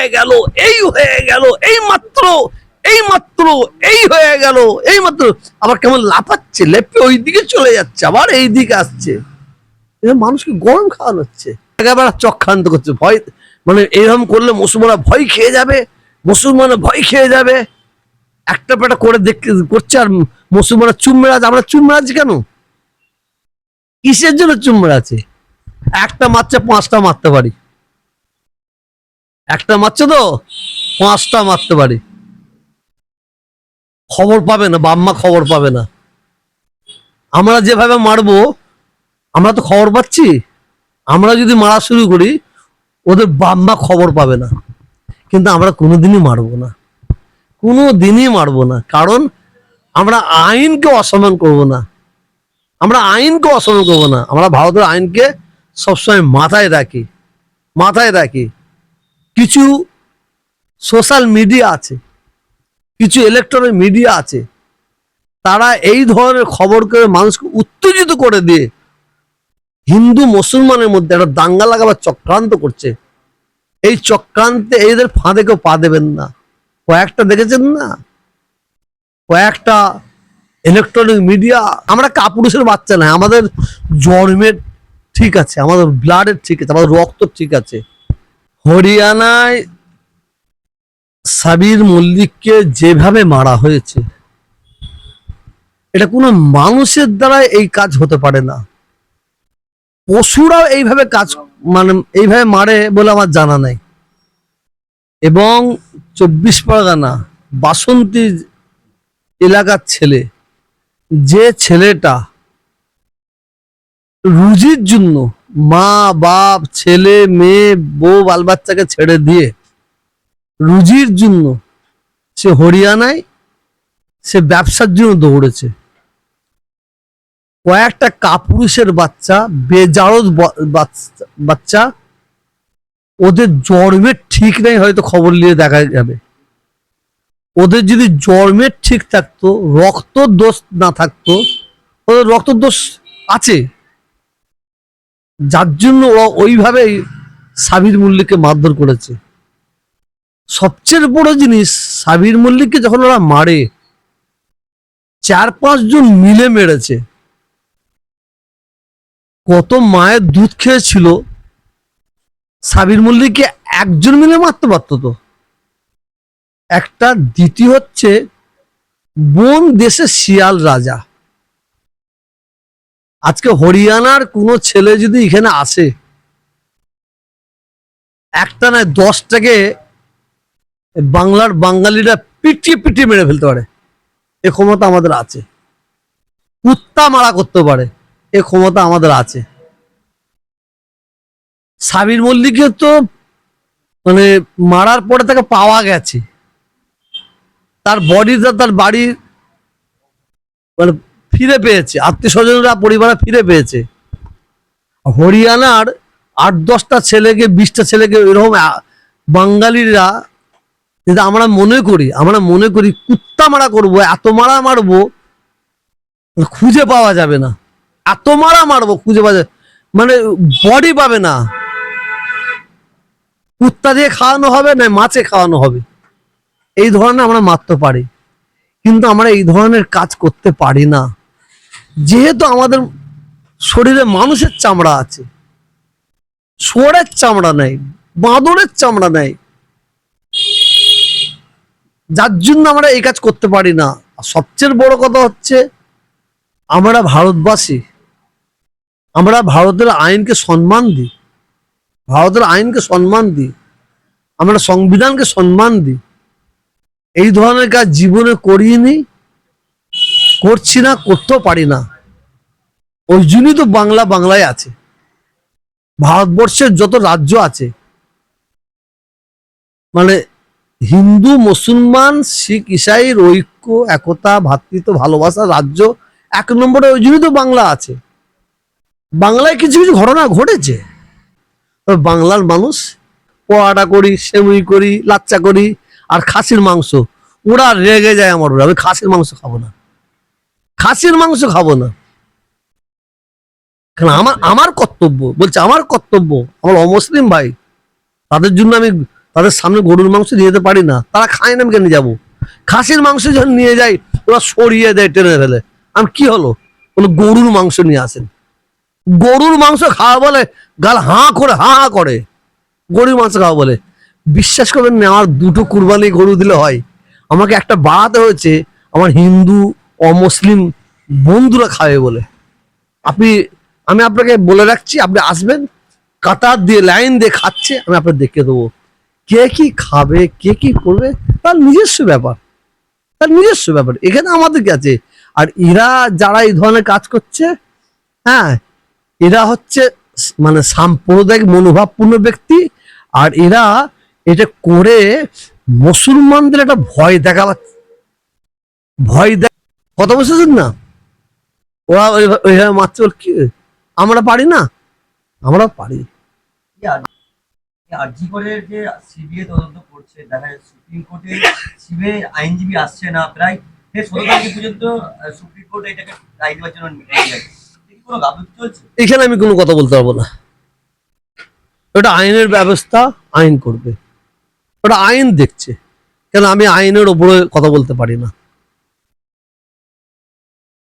হয়ে গেল, এই হয়ে গেল, এই মাত্র এই মাত্র, এই হয়ে গেল, এই মাত্র। আবার কেমন লাফাচ্ছে, লেপে ওই দিকে চলে যাচ্ছে, আবার এই দিকে আসছে মানুষকে গরম খাওয়ানো হচ্ছে। একেবারে চক্রান্ত করছে, ভয় মানে এরকম করলে মুসলমানরা ভয় খেয়ে যাবে, মুসলমানরা ভয় খেয়ে যাবে। একটা পেটা করে দেখতে করছে, আর মুসলমানরা চুম মেরাজ আমরা চুম মেরাজ কেন? কিসের জন্য চুম আছে? একটা মারছে, পাঁচটা মারতে পারি। একটা মারছে তো? পাঁচটা মারতে পারি। খবর পাবে না বাম্মা খবর পাবে না। আমরা যেভাবে মারবো, আমরা তো খবর পাচ্ছি। আমরা যদি মারা শুরু করি, ওদের বাম্মা খবর পাবে না। কিন্তু আমরা কোনোদিনই মারবো না। কোনো দিনই মারবো না। কারণ আমরা আইনকে অসম্মান করব না। আমরা আইনকে অসম্মান করব না। আমরা ভারতের আইনকে সবসময় মাথায় রাখি। মাথায় রাখি। কিছু সোশ্যাল মিডিয়া আছে, কিছু ইলেকট্রনিক মিডিয়া আছে, তারা এই ধরনের খবরকে মানুষকে উত্তেজিত করে দিয়ে হিন্দু মুসলমানের মধ্যে একটা দাঙ্গা লাগাবার চক্রান্ত করছে। এই চক্রান্তে এদের ফাঁদে কেউ পা দেবেন না। কয়েকটা দেখেছেন না? কয়েকটা ইলেকট্রনিক মিডিয়া আমরা কাপুরুষের বাচ্চা না, আমাদের জন্মের ঠিক আছে, আমাদের ব্লাডের ঠিক আছে, আমাদের রক্ত ঠিক আছে। হরিয়ানায় সাবির মল্লিককে যেভাবে মারা হয়েছে, এটা কোনো মানুষের দ্বারা এই কাজ হতে পারে না। পশুরাও এইভাবে কাজ মানে এইভাবে মারে বলে আমার জানা নাই। এবং চব্বিশ পরগনা বাসন্তী এলাকার ছেলে, যে ছেলেটা রুজির জন্য মা, বাপ, ছেলে, মেয়ে, বউ বাল বাচ্চাকে ছেড়ে দিয়ে রুজির জন্য সে হরিয়ানায় সে ব্যবসার জন্য দৌড়েছে। কয়েকটা কাপুরুষের বাচ্চা, বেজারদ ব- বাচ্চা- বাচ্চা, ওদের জন্মের ঠিক নেই হয়তো খবর নিয়ে দেখা যাবে। ওদের যদি জন্মের ঠিক থাকতো রক্ত দোষ না থাকতো, ওদের রক্ত দোষ আছে। যার জন্য ওরা ওইভাবেই সাবির মল্লিককে মারধর করেছে। সবচেয়ে বড় জিনিস, সাবির মল্লিককে যখন ওরা মারে, চার পাঁচজন মিলে মেরেছে। কত মায়ের দুধ খেয়েছিল, সাবির মল্লিককে একজন মিলে মারতে পারতো তো। একটা দ্বিতীয় হচ্ছে বোন দেশে শিয়াল রাজা। আজকে হরিয়ানার কোনো ছেলে যদি এখানে আসে, একটা নয়, দশটাকে বাংলার বাঙালিরা পিটিয়ে পিটিয়ে মেরে ফেলতে পারে। এ ক্ষমতা আমাদের আছে। কুত্তা মারা করতে পারে, এ ক্ষমতা আমাদের আছে। সাবির মল্লিককে তো মানে মারার পরে তাকে পাওয়া গেছে। তার বডিটা তার বাড়ি মানে ফিরে পেয়েছে আত্মীয় স্বজনরা পরিবার ফিরে পেয়েছে। হরিয়ানার আট, দশটা ছেলেকে, বিশটা ছেলেকে এরকম বাঙালিরা কিন্তু আমরা মনে করি, আমরা মনে করি কুত্তা মারা করব, এত মারা মারবো, খুঁজে পাওয়া যাবে না। এত মারা মারবো, খুঁজে পাওয়া যাবে মানে বডি পাবে না। কুত্তা দিয়ে খাওয়ানো হবে না, মাছে খাওয়ানো হবে। এই ধরনের আমরা মারতে পারি। কিন্তু আমরা এই ধরনের কাজ করতে পারি না। যেহেতু আমাদের শরীরে মানুষের চামড়া আছে, শুয়োরের চামড়া নেই, বাঁদরের চামড়া নেই, যার জন্য আমরা এই কাজ করতে পারি না। সবচেয়ে বড় কথা হচ্ছে, আমরা ভারতবাসী, আমরা ভারতের আইনকে সম্মান দিই, ভারতের আইনকে সম্মান দিই, আমরা সংবিধানকে সম্মান দিই, এই ধরনের কাজ জীবনে করিনি করছি না, করতেও পারি না। ওই জন্যই তো বাংলা বাংলায় আছে। ভারতবর্ষের যত রাজ্য আছে মানে হিন্দু, মুসলমান, শিখ ইসাইর ঐক্য, একতা ভ্রাতৃত্ব ভালোবাসা, রাজ্য, এক নম্বরে ওই জন্যই তো বাংলা আছে। বাংলায় কিছু কিছু ঘটনা ঘটেছে। বাংলার মানুষ পোয়াটা করি, সেমুই করি, লাচ্চা করি, আর খাসির মাংস, ওরা রেগে যায় আমার আমি খাসির মাংস খাব না। খাসির মাংস খাব না। কারণ আমার আমার কর্তব্য, বলছে আমার কর্তব্য, আমার অমুসলিম ভাই, তাদের জন্য আমি তাদের সামনে গরুর মাংস নিয়ে যেতে পারি না। তারা খায় না, আমি কেন যাব? খাসির মাংস যখন নিয়ে যাই ওরা সরিয়ে দেয় টেনে ফেলে। আমি কি হলো? কোনো গরুর মাংস নিয়ে আসেন। গরুর মাংস খাওয়া বলে গাল হাঁ করে, হাঁ হাঁ করে। গরুর মাংস খাওয়া বলে। বিশ্বাস করবেন না, আমার দুটো কুরবানি গরু দিলে হয়। আমাকে একটা বাড়াতে হয়েছে, আমার হিন্দু অমুসলিম বন্ধুরা খাবে বলে। আপনি, আমি আপনাকে বলে রাখছি, আপনি আসবেন, কাতার দিয়ে লাইন দিয়ে খাচ্ছে, আমি আপনাকে দেখে দেবো। কে কি খাবে, কে কি করবে, তার নিজস্ব ব্যাপার। তার নিজস্ব ব্যাপার। এখানে আমাদের কি আছে, আর এরা যারা এই ধরনের কাজ করছে হ্যাঁ এরা হচ্ছে মানে সাম্প্রদায়িক মনোভাবপূর্ণ ব্যক্তি, আর এরা এটা করে মুসলমানদের একটা ভয় দেখাবার ভয় দেখ কথা বুঝতেছেন না? ওরা ওইভাবে ওর কি? আমরা পারি না? আমরা পারি। আরজি করে যে সিবিআই তদন্ত করছে দেখা যায় সুপ্রিম কোর্টে সিবিআই আইনজীবী আসছে না প্রায় প্রায় ষোলো তারিখ পর্যন্ত সুপ্রিম কোর্ট এটাকে রায় দেওয়ার জন্য রেডি আছে এটা কি কোনো গাফিলতি চলছে? এখানে আমি কোনো কথা বলতে পারব না। ওটা আইনের ব্যবস্থা আইন করবে। ওটা আইন দেখছে। কেন আমি আইনের ওপরে কথা বলতে পারি না?